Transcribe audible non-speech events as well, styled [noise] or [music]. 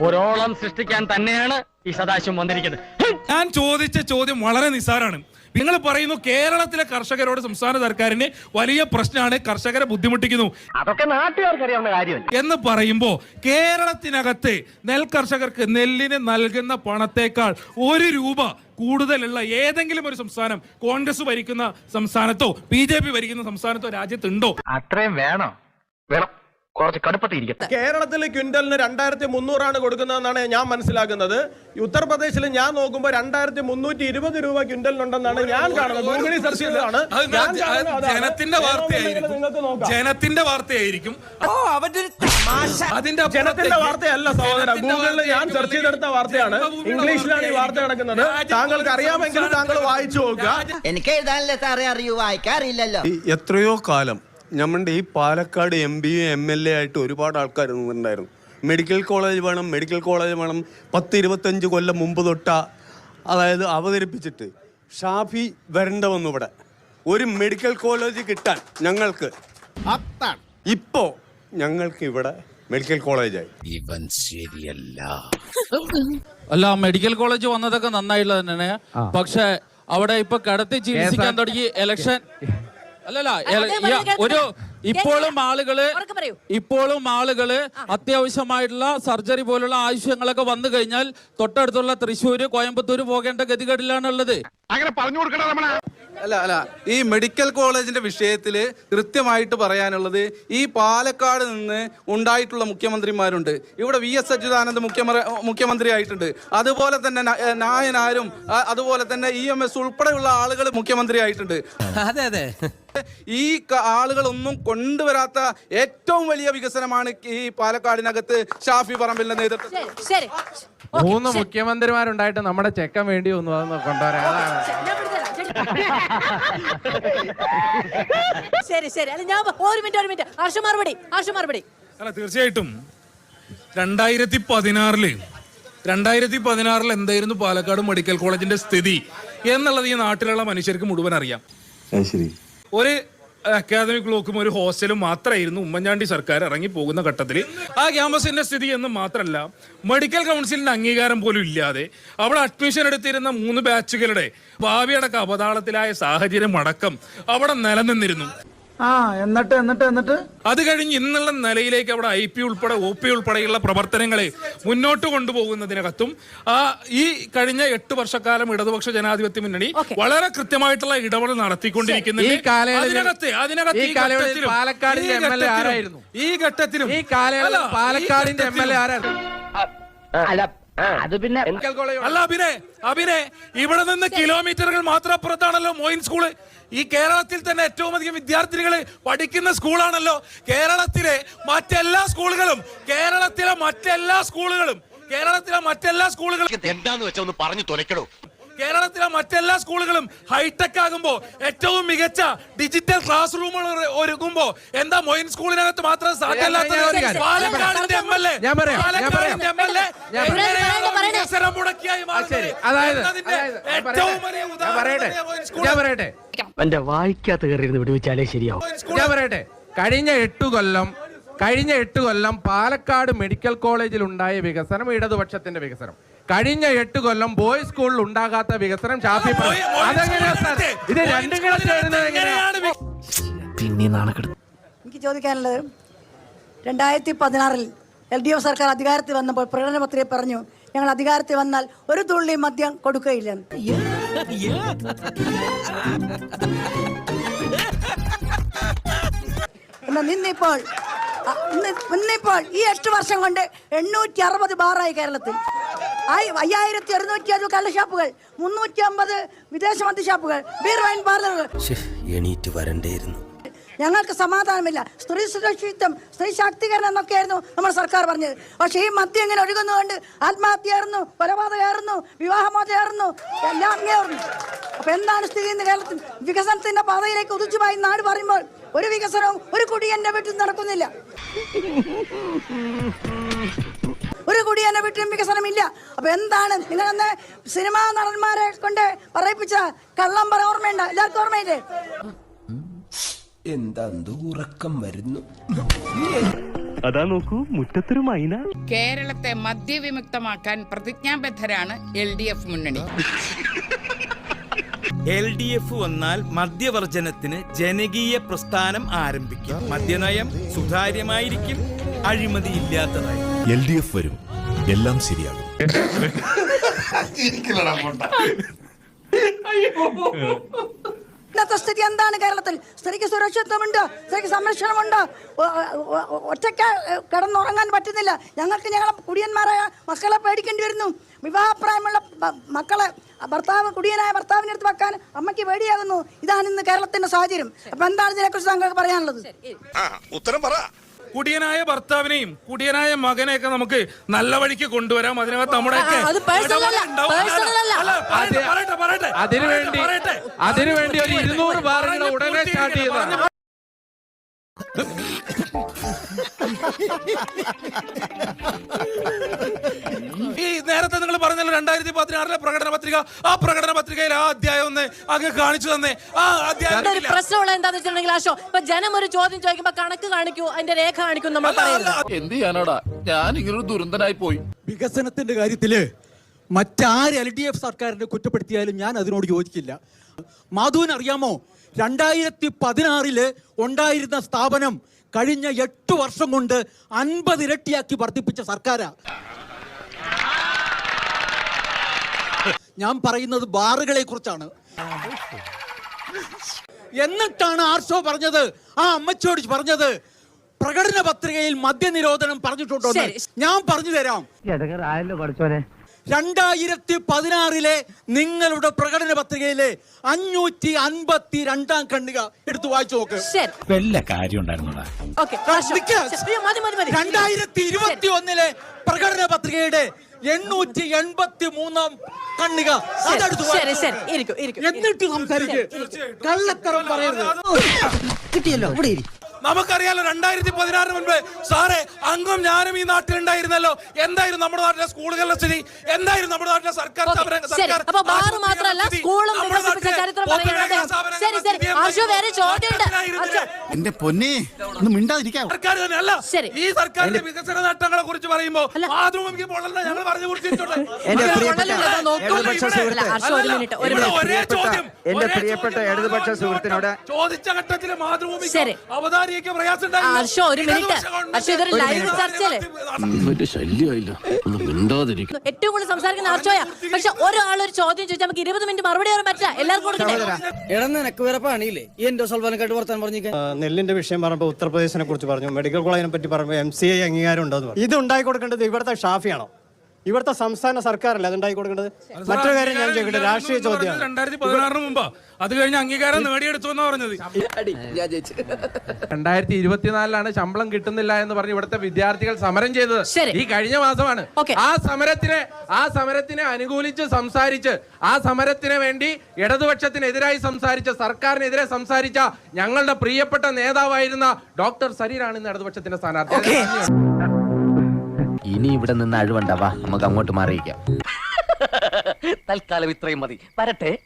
ഒരോളം സൃഷ്ടിക്കാൻ തന്നെയാണ് ഈ സദാശിവം വന്നിരിക്കുന്നത്. ഞാൻ ചോദിച്ച ചോദ്യം വളരെ നിസ്സാരാണ്. നിങ്ങൾ പറയുന്നു കേരളത്തിലെ കർഷകരോട് സംസ്ഥാന സർക്കാരിന് വലിയ പ്രശ്നമാണ് കർഷകരെ ബുദ്ധിമുട്ടിക്കുന്നു. അതൊക്കെ നാട്ടുകാർക്ക് അറിയാവുന്ന കാര്യമല്ല? എന്ന് പറയുമ്പോ കേരളത്തിനകത്ത് നെൽ കർഷകർക്ക് നെല്ലിന് നൽകുന്ന പണത്തേക്കാൾ ഒരു രൂപ കൂടുതലുള്ള ഏതെങ്കിലും ഒരു സംസ്ഥാനം കോൺഗ്രസ് ഭരിക്കുന്ന സംസ്ഥാനത്തോ ബി ജെ പി ഭരിക്കുന്ന സംസ്ഥാനത്തോ രാജ്യത്തുണ്ടോ? അത്രയും വേണോ? വേണം. കുറച്ച് കടുപ്പത്തിരിക്കട്ടെ. കേരളത്തിൽ ക്വിന്റലിന് രണ്ടായിരത്തി മുന്നൂറാണ് കൊടുക്കുന്നതെന്നാണ് ഞാൻ മനസ്സിലാക്കുന്നത്. ഉത്തർപ്രദേശിൽ ഞാൻ നോക്കുമ്പോൾ രണ്ടായിരത്തി മുന്നൂറ്റി ഇരുപത് രൂപ ക്വിന്റലിനുണ്ടെന്നാണ് ഞാൻ കാണുന്നത്. ജനത്തിന്റെ വാർത്തയായിരിക്കും. ജനത്തിന്റെ വാർത്തയായിരിക്കും. അതിന്റെ ജനത്തിന്റെ വാർത്തയല്ല സഹോദര. ഗൂഗിളിൽ ഞാൻ സെർച്ച് ചെയ്തെടുത്ത വാർത്തയാണ്. ഇംഗ്ലീഷിലാണ് ഈ വാർത്ത നടക്കുന്നത് താങ്കൾക്ക് അറിയാമെങ്കിൽ താങ്കൾ വായിച്ചു നോക്കുക. എനിക്ക് എഴുതാനല്ലേ സാറേ അറിയൂ? വായിക്കാറില്ലല്ലോ. എത്രയോ കാലം നമ്മുടെ ഈ Palakkad M P M L A ആയിട്ട് ഒരുപാട് ആൾക്കാർ നിന്നിട്ടുണ്ടായിരുന്നു. മെഡിക്കൽ കോളേജ് വേണം മെഡിക്കൽ കോളേജ് വേണം. പത്ത് ഇരുപത്തഞ്ച് കൊല്ലം മുമ്പ് തൊട്ട അതായത് അവതരിപ്പിച്ചിട്ട് ഷാഫി വരണ്ട വന്നു ഇവിടെ. ഒരു മെഡിക്കൽ കോളേജ് കിട്ടാൻ ഞങ്ങൾക്ക്. ഇപ്പോ ഞങ്ങൾക്ക് ഇവിടെ മെഡിക്കൽ കോളേജായി അല്ല മെഡിക്കൽ കോളേജ് വന്നതൊക്കെ നന്നായിട്ടുള്ള തന്നെയാണ്. പക്ഷെ അവിടെ ഇപ്പൊ കടത്തി ചികിത്സിക്കാൻ തുടങ്ങി ഇലക്ഷൻ അല്ലല്ല പറഞ്ഞ് ഒരു ഇപ്പോഴും ആളുകൾ ഇപ്പോഴും ആളുകൾ അത്യാവശ്യമായിട്ടുള്ള സർജറി പോലുള്ള ആവശ്യങ്ങളൊക്കെ വന്നു കഴിഞ്ഞാൽ തൊട്ടടുത്തുള്ള തൃശ്ശൂര് കോയമ്പത്തൂര് പോകേണ്ട ഗതികേടിലാണുള്ളത്. അല്ല അല്ല. ഈ മെഡിക്കൽ കോളേജിന്റെ വിഷയത്തിൽ കൃത്യമായിട്ട് പറയാനുള്ളത് ഈ പാലക്കാട് നിന്ന് ഉണ്ടായിട്ടുള്ള മുഖ്യമന്ത്രിമാരുണ്ട്. ഇവിടെ വി എസ് അച്യുതാനന്ദ് മുഖ്യമന്ത്രി ആയിട്ടുണ്ട് അതുപോലെ തന്നെ നായനാരും അതുപോലെ തന്നെ ഇ എം എസ് ഉൾപ്പെടെയുള്ള ആളുകൾ മുഖ്യമന്ത്രി ആയിട്ടുണ്ട് അതെ അതെ. ഈ ആളുകളൊന്നും കൊണ്ടുവരാത്ത ഏറ്റവും വലിയ വികസനമാണ് ഈ പാലക്കാടിനകത്ത് ഷാഫി പറമ്പിലിന്റെ നേതൃത്വം മൂന്ന്. മുഖ്യമന്ത്രിമാരുണ്ടായിട്ട് നമ്മുടെ ചെക്കൻ വേണ്ടി വന്നു അതൊന്ന് കൊണ്ടുവരാം. അതാണ്. [laughs] ശരി, ശരി. അല്ല ഞാൻ ഒരു മിനിറ്റ് ഒരു മിനിറ്റ്. ഹർഷ മറുപടി ഹർഷ മറുപടി. അല്ല തീർച്ചയായിട്ടും. രണ്ടായിരത്തി പതിനാറിൽ രണ്ടായിരത്തി പതിനാറിൽ എന്തായിരുന്നു പാലക്കാട് മെഡിക്കൽ കോളേജിന്റെ സ്ഥിതി എന്നുള്ളത് ഈ നാട്ടിലുള്ള മനുഷ്യർക്ക് മുഴുവൻ അറിയാം. ശരി. ഒരു അക്കാദമിക് ബ്ലോക്കും ഒരു ഹോസ്റ്റലും മാത്രമായിരുന്നു ഉമ്മൻചാണ്ടി സർക്കാർ ഇറങ്ങി പോകുന്ന ഘട്ടത്തിൽ ആ ക്യാമ്പസിന്റെ സ്ഥിതി എന്ന് മാത്രമല്ല മെഡിക്കൽ കൗൺസിലിന്റെ അംഗീകാരം പോലും ഇല്ലാതെ അവിടെ അഡ്മിഷൻ എടുത്തിരുന്ന മൂന്ന് ബാച്ചുകളുടെ ഭാവിയടക്കം അപതാളത്തിലായ സാഹചര്യം അടക്കം അവിടെ നിലനിന്നിരുന്നു. ആ എന്നിട്ട് എന്നിട്ട് എന്നിട്ട്? അത് കഴിഞ്ഞ് ഇന്നുള്ള നിലയിലേക്ക് അവിടെ ഐ പി ഉൾപ്പെടെ ഒ പി ഉൾപ്പെടെയുള്ള പ്രവർത്തനങ്ങളെ മുന്നോട്ട് കൊണ്ടുപോകുന്നതിനകത്തും ആ ഈ കഴിഞ്ഞ എട്ട് വർഷക്കാലം ഇടതുപക്ഷ ജനാധിപത്യ മുന്നണി വളരെ കൃത്യമായിട്ടുള്ള ഇടപെടൽ നടത്തിക്കൊണ്ടിരിക്കുന്നുണ്ട്. അതിനകത്ത് അതിനകത്ത് ഈ ഘട്ടത്തിലും- പാലക്കാടിന്റെ ഈ ഘട്ടത്തിലും- ഈ ഘട്ടത്തിലും ഈ കാലയളവിൽ പാലക്കാടിന്റെ എം എൽ എ ആരായിരുന്നു? അത് പിന്നെ അല്ല അഭിനെ അഭിനെ ഇവിടെ നിന്ന് കിലോമീറ്ററുകൾ മാത്രം അപ്പുറത്താണല്ലോ മോയിൻ സ്കൂൾ. ഈ കേരളത്തിൽ തന്നെ ഏറ്റവും അധികം വിദ്യാർത്ഥികൾ പഠിക്കുന്ന സ്കൂളാണല്ലോ കേരളത്തിലെ മറ്റെല്ലാ സ്കൂളുകളും. കേരളത്തിലെ മറ്റെല്ലാ സ്കൂളുകളും. കേരളത്തിലെ മറ്റെല്ലാ സ്കൂളുകളും. എന്താന്ന് വെച്ചാൽ ഒന്ന് പറഞ്ഞു തുലക്കടോ കേരളത്തിലെ മറ്റെല്ലാ സ്കൂളുകളും ഹൈടെക് ആകുമ്പോൾ ഏറ്റവും മികച്ച ഡിജിറ്റൽ ക്ലാസ് റൂമുകൾ ഒരുങ്ങുമ്പോ എന്താ മൊയിൻ സ്കൂളിനകത്ത് മാത്രം സാധ്യമല്ലാത്ത പാലക്കാടിന്റെ എം എൽ എ. ഞാൻ പറയാം, ഞാൻ പറയാം. പാലക്കാടിന്റെ എം എൽ എ. മുടക്കിയായി ഏറ്റവും വലിയ ഉദാഹരണം എന്റെ വായിക്കാത്ത കയറിയിരുന്ന് വിടുവിച്ചാലേ ശരിയാവും. ഞാൻ പറയട്ടെ. കഴിഞ്ഞ എട്ടു കൊല്ലം കഴിഞ്ഞ എട്ട് കൊല്ലം പാലക്കാട് മെഡിക്കൽ കോളേജിൽ ഉണ്ടായ വികസനം ഇടതുപക്ഷത്തിന്റെ വികസനം. കഴിഞ്ഞ എട്ട് കൊല്ലം ബോയ്സ് സ്കൂളിൽ ഉണ്ടാകാത്ത വികസനം ഷാഫി അതെങ്ങനെയാ സാർ? ഇത് മൊയിൻ രണ്ടും കൂടെ ചേരുന്നത് എങ്ങനെയാണ് പിന്നെ എനിക്ക് ചോദിക്കാനുള്ളത് രണ്ടായിരത്തി പതിനാറിൽ എൽ ഡി എഫ് സർക്കാർ അധികാരത്തിൽ വന്നപ്പോൾ പ്രകടന പത്രിക പറഞ്ഞു ഞങ്ങൾ അധികാരത്തിൽ വന്നാൽ ഒരു തുള്ളി മദ്യം കൊടുക്കുകയില്ല. എന്നാൽ നിന്നിപ്പോൾ ഇന്നിപ്പോൾ ഈ എട്ട് വർഷം കൊണ്ട് എണ്ണൂറ്റി അറുപത് ബാറായി കേരളത്തിൽ. അയ്യായിരത്തി അറുന്നൂറ്റി അറുപത് കള്ളഷാപ്പുകൾ മുന്നൂറ്റി അമ്പത് വിദേശ മദ്യ ഷാപ്പുകൾ ബീർ വൈൻ പാർലറുകൾ എണീറ്റ് വരണ്ടേയിരുന്നു. ഞങ്ങൾക്ക് സമാധാനമില്ല. സ്ത്രീ സുരക്ഷിതം സ്ത്രീ ശാക്തീകരണം എന്നൊക്കെയായിരുന്നു നമ്മുടെ സർക്കാർ പറഞ്ഞത്. പക്ഷേ ഈ മദ്യം ഇങ്ങനെ ഒഴുകുന്നതുകൊണ്ട് ആത്മഹത്യയായിരുന്നു കൊലപാതകമായിരുന്നു വിവാഹമോചനമായിരുന്നു എല്ലാം അങ്ങേറുന്നു അപ്പൊ എന്താണ് സ്ഥിതി ഇന്ന് കേരളത്തിൽ? വികസനത്തിന്റെ പാതയിലേക്ക് ഉദിച്ചുമായി നാട് പറയുമ്പോൾ ഒരു വികസനവും ഒരു കുടി എന്റെ വീട്ടിൽ നടക്കുന്നില്ല. ഒരു കുടി എന്റെ വീട്ടിലും വികസനമില്ല അപ്പൊ എന്താണ് നിങ്ങളന്ന് സിനിമാ നടന്മാരെ കൊണ്ട് പറയിപ്പിച്ച കള്ളം പറ ഓർമ്മയുണ്ട? എല്ലാവർക്കും ഓർമ്മയില്ലേ? എന്താ ഉറക്കം വരുന്നു? അതാ നോക്കൂ മുറ്റത്തൊരു മൈന. കേരളത്തെ മദ്യവിമുക്തമാക്കാൻ പ്രതിജ്ഞാബദ്ധരാണ് എൽ ഡി എഫ് മുന്നണി. എൽ ഡി എഫ് വന്നാൽ മദ്യവർജനത്തിന് ജനകീയ പ്രസ്ഥാനം ആരംഭിക്കും. മദ്യനയം സുതാര്യമായിരിക്കും. അഴിമതിയില്ലാത്തതായി. എൽ ഡി എഫ് വരും. എല്ലാം ശരിയാകും. ഇന്നത്തെ സ്ഥിതി എന്താണ് കേരളത്തിൽ? സ്ത്രീക്ക് സുരക്ഷിതത്വമുണ്ട് സ്ത്രീക്ക് സംരക്ഷണമുണ്ട്. ഒറ്റയ്ക്ക് കിടന്നുറങ്ങാൻ പറ്റുന്നില്ല. ഞങ്ങൾക്ക് ഞങ്ങളെ കുടിയന്മാരായ മക്കളെ പേടിക്കേണ്ടി വരുന്നു. വിവാഹപ്രായമുള്ള മക്കളെ ഭർത്താവ് കുടിയനായ ഭർത്താവിന്റെ അടുത്ത് വെക്കാൻ അമ്മയ്ക്ക് പേടിയാകുന്നു. ഇതാണ് ഇന്ന് കേരളത്തിന്റെ സാഹചര്യം. അപ്പൊ എന്താണ് ഇതിനെക്കുറിച്ച് താങ്കൾക്ക് പറയാനുള്ളത്? ഉത്തരം പറ. കുടിയനായ ഭർത്താവിനെയും കുടിയനായ മകനെയൊക്കെ നമുക്ക് നല്ല വഴിക്ക് കൊണ്ടുവരാം. അതിനകത്ത് നമ്മുടെ അതിനുവേണ്ടി അതിനുവേണ്ടി ഒരു ഇരുന്നൂറ് ബാറുകൾ ഉടനെ സ്റ്റാർട്ട് ചെയ്തതാണ്. ഈ നേരത്തെ നിങ്ങൾ പറഞ്ഞല്ലോ രണ്ടായിരത്തി പതിനാറിലെ പ്രകടന പത്രിക ആ പ്രകടന പത്രികയിൽ ആ അധ്യായം ഒന്ന് അങ്ങ് കാണിച്ചു തന്നെ. ആ അധ്യായം ഒരു. പ്രശ്നമുള്ള എന്താന്ന് വെച്ചിട്ടുണ്ടെങ്കിൽ ആശോ ഇപ്പൊ ജനം ഒരു ചോദ്യം ചോദിക്കുമ്പോ കണക്ക് കാണിക്കൂ അതിന്റെ രേഖ കാണിക്കും നമ്മൾ എന്ത് ചെയ്യാനാടാ? ഞാൻ ഇങ്ങനൊരു ദുരന്തനായി പോയി. വികസനത്തിന്റെ കാര്യത്തിൽ മറ്റാര് എൽ ഡി എഫ് സർക്കാരിനെ കുറ്റപ്പെടുത്തിയാലും ഞാൻ അതിനോട് യോജിക്കില്ല. മാധുവിന് അറിയാമോ രണ്ടായിരത്തി പതിനാറിൽ ഉണ്ടായിരുന്ന സ്ഥാപനം കഴിഞ്ഞ എട്ട് വർഷം കൊണ്ട് അൻപത് ഇരട്ടിയാക്കി വർദ്ധിപ്പിച്ച സർക്കാരാ. ഞാൻ പറയുന്നത് ബാറുകളെ കുറിച്ചാണ് എന്നിട്ടാണ് ആർഷോ പറഞ്ഞത് ആ അമ്മച്ചോട് പറഞ്ഞത് പ്രകടന പത്രികയിൽ മദ്യനിരോധനം പറഞ്ഞിട്ടുണ്ടോ ഞാൻ പറഞ്ഞു തരാം. രണ്ടായിരത്തി പതിനാറിലെ നിങ്ങളുടെ പ്രകടന പത്രികയിലെ അഞ്ഞൂറ്റി അൻപത്തി രണ്ടാം കണ്ണിക എടുത്തു വായിച്ചു നോക്ക്. വല്ല കാര്യം രണ്ടായിരത്തി ഇരുപത്തി ഒന്നിലെ പ്രകടന പത്രികയുടെ എണ്ണൂറ്റി എൺപത്തി മൂന്നാം കണ്ണിക അതെടുത്ത് ശരി ശരി. നോക്ക്. ഇരിക്കും ഇരിക്കും. എന്നിട്ട് സംസാരിക്കും. കള്ളത്തരം പറയരുത്. കിട്ടിയല്ലോ ഇവിടെ ഇരി. നമുക്കറിയാലോ രണ്ടായിരത്തി പതിനാറിന് മുൻപ് സാറേ അംഗം ഞാനും ഈ നാട്ടിലുണ്ടായിരുന്നല്ലോ. എന്തായിരുന്നു നമ്മുടെ നാട്ടിലെ സ്കൂളുകളുടെ സ്ഥിതി? എന്തായിരുന്നു നമ്മുടെ നാട്ടിലെ സർക്കാർ സ്ഥാപനങ്ങൾ? എന്റെ പൊന്നെ. ഒന്ന് സർക്കാർ തന്നെ അല്ല ശരി. ഈ സർക്കാരിന്റെ വികസന നേട്ടങ്ങളെ കുറിച്ച് പറയുമ്പോ അല്ല. മാതൃഭൂമിക്ക് പൊള്ളണ്ട ഞങ്ങൾ പറഞ്ഞു കൊടുത്തിട്ടുണ്ട് എന്റെ ഇവിടെ പ്രിയപ്പെട്ട നോക്കൂ. ഇടതുപക്ഷ ഇവിടെ- സുഹൃത്ത്. അല്ല, ഹർഷ, ഒരു മിനിറ്റ്, ഒരു ഇവിടെ മിനിറ്റ്. ഒരേ ചോദ്യം എന്റെ ഒരേ പ്രിയപ്പെട്ട ചോദ്യം ഇടതുപക്ഷ ചോദിച്ച സുഹൃത്തിനോട് ചോദിച്ച ഘട്ടത്തിൽ മാതൃഭൂമിക്ക് ശരി. അവതാരിക്ക് പ്രയാസം ഉണ്ടായില്ല. ഹർഷ, ഒരു മിനിറ്റ്. ഇടതുപക്ഷ ഗവൺമെന്റ് ഹർഷ, ഇതൊരു ലൈവ് ചർച്ചയല്ലേ? ശല്യമായില്ല ഒന്ന് ഏറ്റവും കൂടുതൽ സംസാരിക്കുന്ന ആർച്ചോയാ? പക്ഷെ ഒരാൾ ഒരു ചോദ്യം ചോദിച്ചാൽ നമുക്ക് ഇരുപത് മിനിറ്റ് മറുപടി പറയാൻ പറ്റില്ല. എല്ലാവർക്കും ഇടന്ന് നിനക്ക് വേറെ സൽവാനക്കായിട്ട് വർത്താൻ പറഞ്ഞിരിക്കാൻ. നെല്ലിന്റെ വിഷയം പറഞ്ഞപ്പോൾ ഉത്തർപ്രദേശിനെ കുറിച്ച് പറഞ്ഞു. മെഡിക്കൽ കോളേജിനെ പറ്റി പറഞ്ഞു എം സി ഐ അംഗീകാരം ഉണ്ടോ പറഞ്ഞു. ഇത് ഉണ്ടായി കൊടുക്കേണ്ടത് ഇവിടുത്തെ ഷാഫിയാണോ? ഇവിടുത്തെ സംസ്ഥാന സർക്കാരല്ല അതുണ്ടായി കൊടുക്കേണ്ടത്? മറ്റൊരു കാര്യം ഞാൻ ചോദിക്കട്ടെ രാഷ്ട്രീയ ചോദ്യം രണ്ടായിരത്തി പതിനാറിന് മുമ്പ്. അത് കഴിഞ്ഞ് അംഗീകാരം നേടിയെടുത്തു എന്നാ പറഞ്ഞത്? രണ്ടായിരത്തി ഇരുപത്തിനാലിലാണ് ശമ്പളം കിട്ടുന്നില്ല എന്ന് പറഞ്ഞ് ഇവിടുത്തെ വിദ്യാർത്ഥികൾ സമരം ചെയ്തത്. ഈ കഴിഞ്ഞ മാസമാണ്. ആ സമരത്തിനെ ആ സമരത്തിനെ അനുകൂലിച്ച് സംസാരിച്ച് ആ സമരത്തിന് വേണ്ടി ഇടതുപക്ഷത്തിനെതിരായി സംസാരിച്ച സർക്കാരിനെതിരെ സംസാരിച്ച ഞങ്ങളുടെ പ്രിയപ്പെട്ട നേതാവായിരുന്ന ഡോക്ടർ സരീരാണ് ഇന്ന് ഇടതുപക്ഷത്തിന്റെ സ്ഥാനാർത്ഥി. ഇനി ഇവിടെ നിന്ന് അഴിവണ്ടാവാ നമുക്ക് അങ്ങോട്ട് മാറിയിക്കാം [laughs] തൽക്കാലം ഇത്രയും മതി. വരട്ടെ.